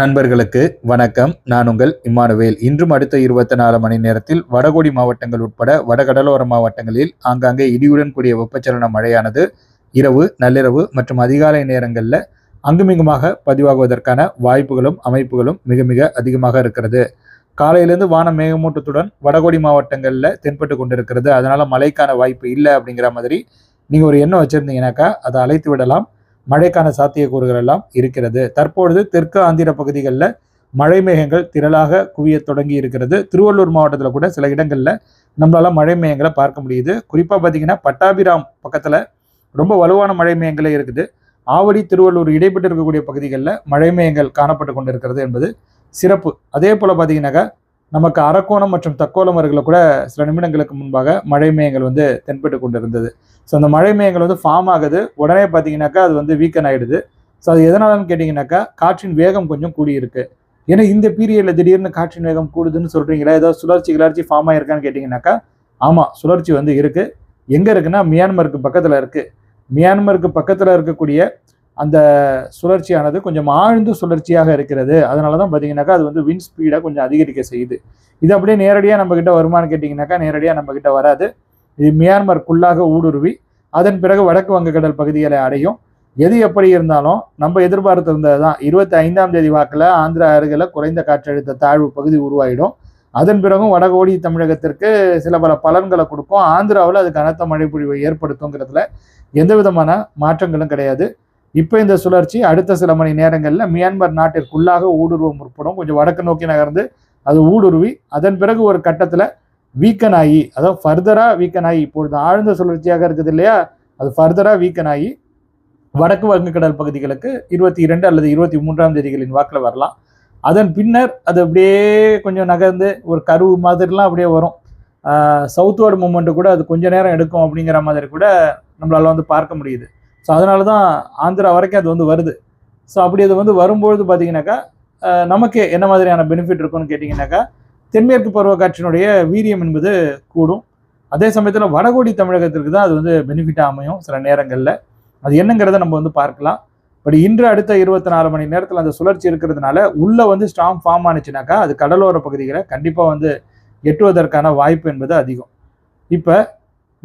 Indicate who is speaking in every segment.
Speaker 1: நண்பர்களுக்கு வணக்கம். நான் உங்கள் இம்மானுவேல். இன்றும் அடுத்த இருபத்தி நாலு மணி நேரத்தில் வடகோடி மாவட்டங்கள் உட்பட வடகடலோர மாவட்டங்களில் ஆங்காங்கே இடியுடன் கூடிய வெப்பச்சலன மழையானது இரவு நள்ளிரவு மற்றும் அதிகாலை நேரங்களில் அங்குமிங்குமாக பதிவாகுவதற்கான வாய்ப்புகளும் அமைப்புகளும் மிக மிக அதிகமாக இருக்கிறது. காலையிலேருந்து வானம் மேகமூட்டத்துடன் வடகோடி மாவட்டங்களில் தென்பட்டு கொண்டிருக்கிறது. அதனால் மழைக்கான வாய்ப்பு இல்லை அப்படிங்கிற மாதிரி நீங்கள் ஒரு எண்ணம் வச்சுருந்தீங்கன்னாக்கா அதை அழைத்து விடலாம். மழைக்கான சாத்தியக்கூறுகள் எல்லாம் இருக்கிறது. தற்பொழுது தெற்கு ஆந்திர பகுதிகளில் மழை மேகங்கள் திரளாக குவியத் தொடங்கி இருக்கிறது. திருவள்ளூர் மாவட்டத்தில் கூட சில இடங்களில் நம்மளால் மழை மேகங்களை பார்க்க முடியுது. குறிப்பாக பார்த்தீங்கன்னா பட்டாபிராம் பக்கத்தில் ரொம்ப வலுவான மழை மேகங்களே இருக்குது. ஆவடி திருவள்ளூர் இடைப்பட்டு இருக்கக்கூடிய பகுதிகளில் மழை மேகங்கள் காணப்பட்டு கொண்டிருக்கிறது என்பது சிறப்பு. அதே போல் பார்த்தீங்கன்னாக்கா நமக்கு அரக்கோணம் மற்றும் தக்கோலம் அருகில் கூட சில நிமிடங்களுக்கு முன்பாக மழை மேயங்கள் வந்து தென்பட்டு கொண்டிருந்தது. ஸோ அந்த மழை மேயங்கள் வந்து ஃபார்ம் ஆகுது. உடனே பார்த்தீங்கன்னாக்கா அது வந்து வீக்கன் ஆகிடுது ஸோ அது எதனாலன்னு கேட்டிங்கனாக்கா காற்றின் வேகம் கொஞ்சம் கூடியிருக்கு. ஏன்னா இந்த பீரியடில் திடீர்னு காற்றின் வேகம் கூடுதுன்னு சொல்கிறீங்களா ஏதாவது சுழற்சி கிளர்ச்சி ஃபார்ம் ஆகிருக்கான்னு கேட்டிங்கனாக்கா ஆமாம் சுழற்சி வந்து இருக்குது எங்கே இருக்குன்னா மியான்மருக்கு பக்கத்தில் இருக்குது மியான்மருக்கு பக்கத்தில் இருக்கக்கூடிய அந்த சுழற்சியானது கொஞ்சம் ஆழ்ந்து சுழற்சியாக இருக்கிறது. அதனால தான் பார்த்தீங்கன்னாக்கா அது வந்து வின் ஸ்பீடை கொஞ்சம் அதிகரிக்க செய்யுது. இது அப்படியே நேரடியாக நம்மக்கிட்ட வருமானு கேட்டிங்கனாக்கா நேரடியாக நம்மக்கிட்ட வராது. இது மியான்மருக்குள்ளாக ஊடுருவி அதன் பிறகு வடக்கு வங்கக்கடல் பகுதிகளை அடையும். எது எப்படி இருந்தாலும் நம்ம எதிர்பார்த்திருந்தது தான் இருபத்தி ஐந்தாம் தேதி வாக்கில் ஆந்திரா அருகில் குறைந்த காற்றழுத்த தாழ்வு பகுதி உருவாயிடும். அதன் பிறகும் வடகோடி தமிழகத்திற்கு சில பல பலன்களை கொடுக்கும். ஆந்திராவில் அது கனத்த மழை பொழிவை ஏற்படுத்துங்கிறதுல எந்த விதமான மாற்றங்களும் கிடையாது. இப்போ இந்த சுழற்சி அடுத்த சில மணி நேரங்களில் மியான்மர் நாட்டிற்குள்ளாக ஊடுருவ முற்படும். கொஞ்சம் வடக்கு நோக்கி நகர்ந்து அது ஊடுருவி அதன் பிறகு ஒரு கட்டத்தில் வீக்கன் ஆகி அதாவது ஃபர்தராக வீக்கன் ஆகி இப்பொழுது ஆழ்ந்த சுழற்சியாக இருக்குது இல்லையா? அது ஃபர்தராக வீக்கன் ஆகி வடக்கு வங்கக்கடல் பகுதிகளுக்கு இருபத்தி இரண்டு அல்லது இருபத்தி மூன்றாம் தேதிகளின் வாக்கில் வரலாம். அதன் பின்னர் அது அப்படியே கொஞ்சம் நகர்ந்து ஒரு கருவு மாதிரிலாம் அப்படியே வரும். சவுத்வர்டு மூமெண்ட்டு கூட அது கொஞ்சம் நேரம் எடுக்கும் அப்படிங்கிற மாதிரி கூட நம்மளால் வந்து பார்க்க முடியுது. ஸோ அதனால தான் ஆந்திரா வரைக்கும் அது வந்து வருது. ஸோ அப்படி அது வந்து வரும்பொழுது பார்த்தீங்கன்னாக்கா நமக்கு என்ன மாதிரியான பெனிஃபிட் இருக்கும்னு கேட்டிங்கனாக்கா தென்மேற்கு பருவக்காற்றினுடைய வீரியம் என்பது கூடும். அதே சமயத்தில் வடகோடி தமிழகத்திற்கு தான் அது வந்து பெனிஃபிட்டாக அமையும் சில நேரங்களில். அது என்னங்கிறத நம்ம வந்து பார்க்கலாம். பட் இன்று அடுத்த இருபத்தி நாலு மணி நேரத்தில் அந்த சுழற்சி இருக்கிறதுனால உள்ளே வந்து ஸ்ட்ராங் ஃபார்ம் ஆனிச்சுனாக்கா அது கடலோர பகுதிகளை கண்டிப்பாக வந்து எட்டுவதற்கான வாய்ப்பு என்பது அதிகம். இப்போ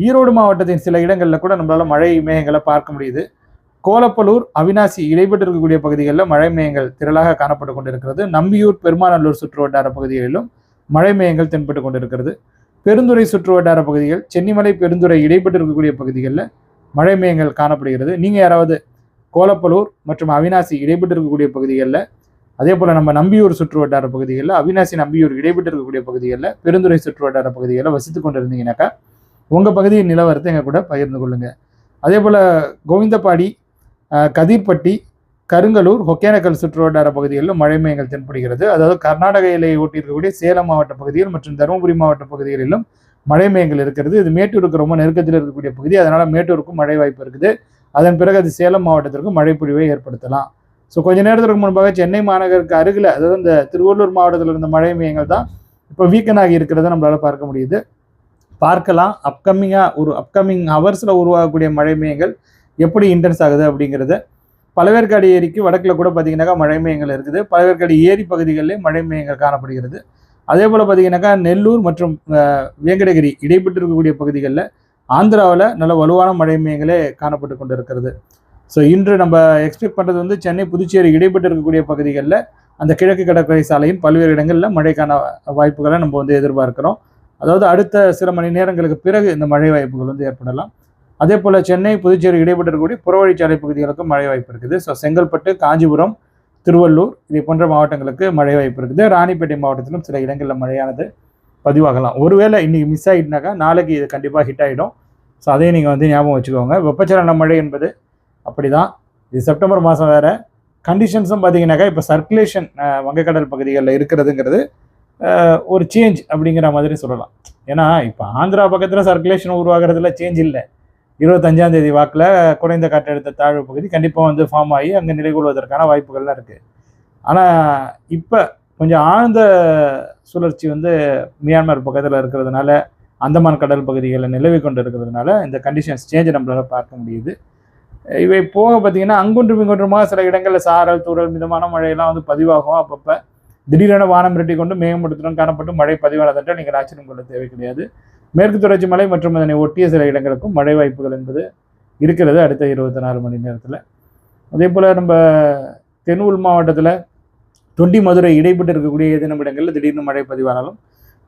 Speaker 1: ஈரோடு மாவட்டத்தின் சில இடங்களில் கூட நம்மளால மழை மேகங்களை பார்க்க முடியுது. கோலப்பலூர் அவினாசி இடைப்பட்டு இருக்கக்கூடிய பகுதிகளில் மழை மேகங்கள் திரளாக காணப்பட்டு கொண்டிருக்கிறது. நம்பியூர் பெருமாநல்லூர் சுற்று வட்டார பகுதிகளிலும் மழை மேகங்கள் தென்பட்டு கொண்டிருக்கிறது. பெருந்துறை சுற்று வட்டார பகுதிகள் சென்னிமலை பெருந்துறை இடைப்பட்டு இருக்கக்கூடிய பகுதிகளில் மழை மேகங்கள் காணப்படுகிறது. நீங்கள் யாராவது கோலப்பலூர் மற்றும் அவினாசி இடைப்பட்டு இருக்கக்கூடிய பகுதிகளில் அதே போல் நம்ம நம்பியூர் சுற்று வட்டார பகுதிகளில் அவினாசி நம்பியூர் இடைப்பட்டு இருக்கக்கூடிய பகுதிகளில் பெருந்துறை சுற்று வட்டார பகுதிகளில் வசித்து கொண்டு இருந்தீங்கன்னாக்கா உங்கள் பகுதியின் நிலவரத்தை எங்கள் கூட பகிர்ந்து கொள்ளுங்கள் அதே போல் கோவிந்தப்பாடி கதிர்பட்டி கருங்கலூர் ஒகேனக்கல் சுற்றுவட்டார பகுதிகளிலும் மழை மேகங்கள் தென்படுகிறது. அதாவது கர்நாடக எல்லையை ஒட்டி இருக்கக்கூடிய சேலம் மாவட்ட பகுதிகள் மற்றும் தருமபுரி மாவட்ட பகுதிகளிலும் மழை மேகங்கள் இருக்கிறது. இது மேட்டூருக்கு ரொம்ப நெருக்கத்தில் இருக்கக்கூடிய பகுதி. அதனால் மேட்டூருக்கும் மழை வாய்ப்பு இருக்குது. அதன் பிறகு அது சேலம் மாவட்டத்திற்கும் மழைப்பொழிவை ஏற்படுத்தலாம். ஸோ கொஞ்ச நேரத்திற்கு முன்பாக சென்னை மாநகருக்கு அருகில் அதாவது இந்த திருவள்ளூர் மாவட்டத்தில் இருந்த மழை மேகங்கள் தான் இப்போ வீக்கன் ஆகி இருக்கிறத நம்மளால் பார்க்க முடியுது. பார்க்கலாம். அப்கமிங்காக ஒரு அப்கமிங் ஹவர்ஸில் உருவாகக்கூடிய மழை மேகங்கள் எப்படி இன்டென்ஸ் ஆகுது அப்படிங்கிறது. பழவேற்காடு ஏரிக்கு வடக்கில் கூட பார்த்தீங்கன்னாக்கா மழை மேகங்கள் இருக்குது. பழவேற்காடு ஏரி பகுதிகளிலே மழை மேகங்கள் காணப்படுகிறது. அதே போல் பார்த்தீங்கன்னாக்கா நெல்லூர் மற்றும் வேங்கடகிரி இடைப்பட்டு இருக்கக்கூடிய பகுதிகளில் ஆந்திராவில் நல்ல வலுவான மழை மேகங்களே காணப்பட்டு கொண்டு இருக்கிறது ஸோ இன்று நம்ம எக்ஸ்பெக்ட் பண்ணுறது வந்து சென்னை புதுச்சேரி இடைப்பட்டு இருக்கக்கூடிய பகுதிகளில் அந்த கிழக்கு கடற்கரை சாலையின் பல்வேறு இடங்களில் மழைக்கான வாய்ப்புகளை நம்ம வந்து எதிர்பார்க்கிறோம். அதாவது அடுத்த சில மணி நேரங்களுக்கு பிறகு இந்த மழை வாய்ப்புகள் வந்து ஏற்படலாம். அதே போல் சென்னை புதுச்சேரி இடைப்பட்டு புறவழிச்சாலை பகுதிகளுக்கும் மழை வாய்ப்பு இருக்குது. ஸோ செங்கல்பட்டு காஞ்சிபுரம் திருவள்ளூர் இதை போன்ற மாவட்டங்களுக்கு மழை வாய்ப்பு இருக்குது. ராணிப்பேட்டை மாவட்டத்திலும் சில இடங்களில் மழையானது பதிவாகலாம். ஒருவேளை இன்றைக்கி மிஸ் ஆகிட்டுனாக்கா நாளைக்கு இது கண்டிப்பாக ஹிட் ஆகிடும் ஸோ அதையும் நீங்கள் வந்து ஞாபகம் வச்சுக்கோங்க. வெப்பச்சலன மழை என்பது அப்படி தான் இது செப்டம்பர் மாதம் வேறு. கண்டிஷன்ஸும் பார்த்தீங்கன்னாக்கா இப்போ சர்க்குலேஷன் வங்கக்கடல் பகுதிகளில் இருக்கிறதுங்கிறது ஒரு சேஞ்ச் அப்படிங்கிற மாதிரி சொல்லலாம். ஏன்னா இப்போ ஆந்திரா பக்கத்தில் சர்க்குலேஷன் உருவாகிறதுல சேஞ்ச் இல்லை. இருபத்தஞ்சாம் தேதி வாக்கில் குறைந்த காற்றழுத்த தாழ்வு பகுதி கண்டிப்பாக வந்து ஃபார்ம் ஆகி அங்கே நிலை கொள்வதற்கான வாய்ப்புகள்லாம் இருக்குது ஆனால் இப்போ கொஞ்சம் ஆழ்ந்த சுழற்சி வந்து மியான்மர் பக்கத்தில் இருக்கிறதுனால அந்தமான் கடல் பகுதிகளில் நிலவி கொண்டு இருக்கிறதுனால இந்த கண்டிஷன்ஸ் சேஞ்சை நம்மளால் பார்க்க முடியுது. இவை போக பார்த்தீங்கன்னா அங்குன்றும் இங்குன்றுமாக சில இடங்களில் சாரல் தூறல் மிதமான மழையெல்லாம் வந்து பதிவாகும் அப்பப்போ. திடீரென வானம் இரட்டி கொண்டு மேகமூட்டத்துடன் காணப்பட்டு மழை பதிவானதென்றால் நீங்கள் ஆச்சரியம் கொள்ள தேவை கிடையாது. மேற்கு தொடர்ச்சி மலை மற்றும் அதனை ஒட்டிய சில இடங்களுக்கும் மழை வாய்ப்புகள் என்பது இருக்கிறது அடுத்த இருபத்தி நாலு மணி நேரத்தில். அதே போல் நம்ம தென் உள் மாவட்டத்தில் தொண்டி மதுரை இடைப்பட்டு இருக்கக்கூடிய ஏதேனும் இடங்களில் திடீர்னு மழை பதிவானாலும்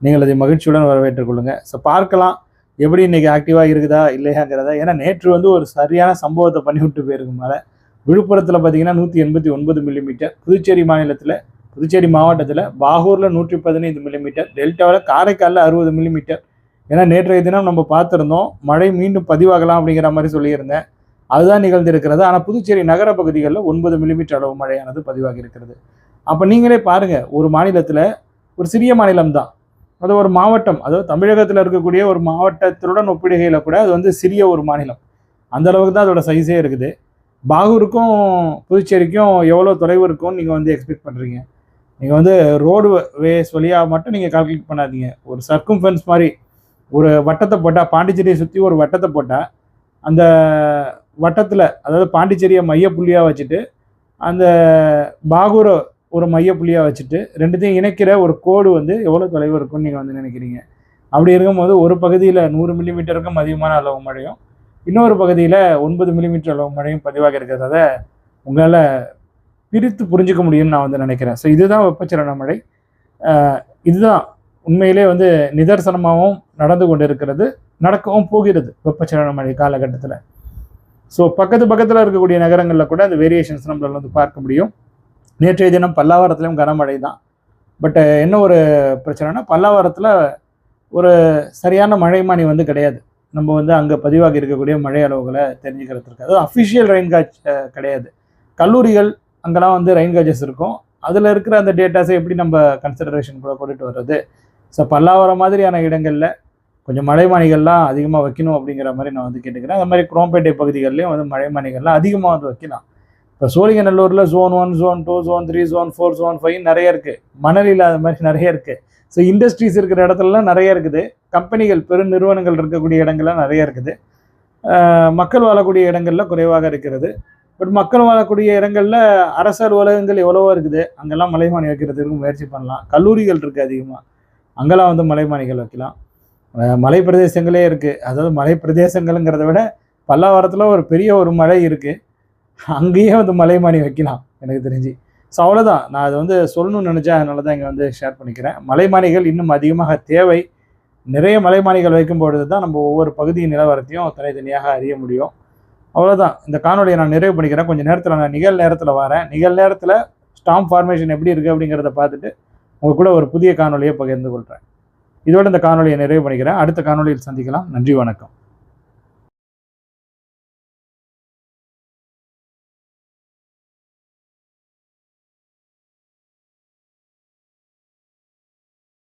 Speaker 1: நீங்கள் அதை மகிழ்ச்சியுடன் வரவேற்றுக் கொள்ளுங்கள் ஸோ பார்க்கலாம். எப்படி இன்றைக்கி ஆக்டிவாக இருக்குதா இல்லையாங்கிறத. ஏன்னா நேற்று வந்து ஒரு சரியான சம்பவத்தை பண்ணிவிட்டு போயிருக்கும் போயிருக்கு விழுப்புரத்தில் பார்த்தீங்கன்னா நூற்றி எண்பத்தி ஒன்பது மில்லிமீட்டர் புதுச்சேரி மாநிலத்தில் புதுச்சேரி மாவட்டத்தில் பாகூரில் நூற்றி பதினைந்து மில்லிமீட்டர் டெல்டாவில் காரைக்காலில் அறுபது மில்லிமீட்டர் ஏன்னா நேற்றைய தினம் நம்ம பார்த்துருந்தோம் மழை மீண்டும் பதிவாகலாம் அப்படிங்கிற மாதிரி சொல்லியிருந்தேன். அதுதான் நிகழ்ந்திருக்கிறது. ஆனால் புதுச்சேரி நகர பகுதிகளில் ஒன்பது மில்லிமீட்டர் அளவு மழையானது பதிவாகி இருக்கிறது. அப்போ நீங்களே பாருங்கள் ஒரு மாநிலத்தில் ஒரு சிறிய மாநிலம் தான் அது ஒரு மாவட்டம். அதாவது தமிழகத்தில் இருக்கக்கூடிய ஒரு மாவட்டத்துடன் ஒப்பிடுகையில் கூட அது வந்து சிறிய ஒரு மாநிலம். அந்த அளவுக்கு தான் அதோட சைஸே இருக்குது. பாகூருக்கும் புதுச்சேரிக்கும் எவ்வளோ தொலைவு இருக்கும்னு நீங்கள் வந்து எக்ஸ்பெக்ட் பண்ணுறீங்க நீங்கள் வந்து ரோடு வேஸ் வழியாக மட்டும் நீங்கள் கால்குலேட் பண்ணாதீங்க. ஒரு சர்க்கும் ஃபென்ஸ் மாதிரி ஒரு வட்டத்தை போட்டால் பாண்டிச்சேரியை சுற்றி ஒரு வட்டத்தை போட்டால் அந்த வட்டத்தில் அதாவது பாண்டிச்சேரியை மையப்புள்ளியாக வச்சுட்டு அந்த பாகூரை ஒரு மையப்புள்ளியாக வச்சுட்டு ரெண்டுத்தையும் இணைக்கிற ஒரு கோடு வந்து எவ்வளோ தொலைவு இருக்கும்னு நீங்கள் வந்து நினைக்கிறீங்க. அப்படி இருக்கும்போது ஒரு பகுதியில் நூறு மில்லிமீட்டருக்கும் அதிகமான அளவு மழையும் இன்னொரு பகுதியில் ஒன்பது மில்லிமீட்டர் அளவு மழையும் பதிவாக இருக்கிறத உங்களால் பிரித்து புரிஞ்சுக்க முடியும்னு நான் வந்து நினைக்கிறேன். ஸோ இதுதான் வெப்பச்சலன மழை. இதுதான் உண்மையிலே வந்து நிதர்சனமாகவும் நடந்து கொண்டு இருக்கிறது நடக்கவும் போகிறது வெப்பச்சலன மழை காலகட்டத்தில். ஸோ பக்கத்து பக்கத்தில் இருக்கக்கூடிய நகரங்களில் கூட அந்த வேரியேஷன்ஸ் நம்மளால் வந்து பார்க்க முடியும். நேற்றைய தினம் பல்லாவரத்துலேயும் கனமழை தான். பட் என்ன ஒரு பிரச்சனைனா பல்லாவரத்தில் ஒரு சரியான மழைமானி வந்து கிடையாது. நம்ம வந்து அங்கே பதிவாகி இருக்கக்கூடிய மழை அளவுகளை தெரிஞ்சுக்கிறதுக்கு. அது அஃபிஷியல் ரெயின் காட்ச் கிடையாது. கல்லூரிகள் அங்கெல்லாம் வந்து ரெயின் கேஜஸ் இருக்கும். அதில் இருக்கிற அந்த டேட்டாஸை எப்படி நம்ம கன்சிடரேஷனுக்குள்ளே கூட கொண்டுட்டு வர்றது? ஸோ பல்லாவரம் மாதிரியான இடங்களில் கொஞ்சம் மலைமானிகள்லாம் அதிகமாக வைக்கணும் அப்படிங்கிற மாதிரி நான் வந்து கேட்டுக்கிறேன். அது மாதிரி குரோம்பேட்டை பகுதிகள்லேயும் வந்து மலைமானிகள்லாம் அதிகமாக வந்து வைக்கலாம். இப்போ சோழிங்கநல்லூரில் zone one zone two zone three zone four zone five நிறைய இருக்குது மணல் இல்லாத மாதிரி நிறைய இருக்குது ஸோ இண்டஸ்ட்ரீஸ் இருக்கிற இடத்துலலாம் நிறைய இருக்குது. கம்பெனிகள் பெரு நிறுவனங்கள் இருக்கக்கூடிய இடங்கள்லாம் நிறைய இருக்குது. மக்கள் வாழக்கூடிய இடங்கள்ல குறைவாக இருக்கிறது. பட் மக்கள் வாழக்கூடிய இடங்கள்ல அரசு அலுவலகங்கள் எவ்வளவோ இருக்குது. அங்கெல்லாம் மலைமானி வைக்கிறதுக்கு முயற்சி பண்ணலாம். கல்லூரிகள் இருக்குது அதிகமாக அங்கெல்லாம் வந்து மலைமானிகள் வைக்கலாம். மலை பிரதேசங்களே இருக்குது அதாவது மலை பிரதேசங்கள்ங்கிறத விட பல்லாவரத்தில் ஒரு பெரிய ஒரு மலை இருக்குது அங்கேயே வந்து மலைமானி வைக்கலாம் எனக்கு தெரிஞ்சு. ஸோ அவ்வளோதான் நான் அதை வந்து சொல்லணும்னு நினச்சேன். அதனால தான் இங்கே வந்து ஷேர் பண்ணிக்கிறேன். மலைமானிகள் இன்னும் அதிகமாக தேவை. நிறைய மலைமானிகள் வைக்கும் பொழுது தான் நம்ம ஒவ்வொரு பகுதியின் நிலவரத்தையும் தனித்தனியாக அறிய முடியும். அவ்வளோதான் இந்த காணொலியை நான் நிறைவு பண்ணிக்கிறேன். கொஞ்சம் நேரத்தில் நான் நிகழ் நேரத்தில் வரேன். நிகழ் நேரத்தில் ஸ்டாம்ப் ஃபார்மேஷன் எப்படி இருக்குது அப்படிங்கிறத பார்த்துட்டு உங்கள் கூட ஒரு புதிய காணொலியை பகிர்ந்து கொள்கிறேன் இதோட இந்த காணொலியை நிறைவு பண்ணிக்கிறேன். அடுத்த காணொலியில் சந்திக்கலாம். நன்றி வணக்கம்.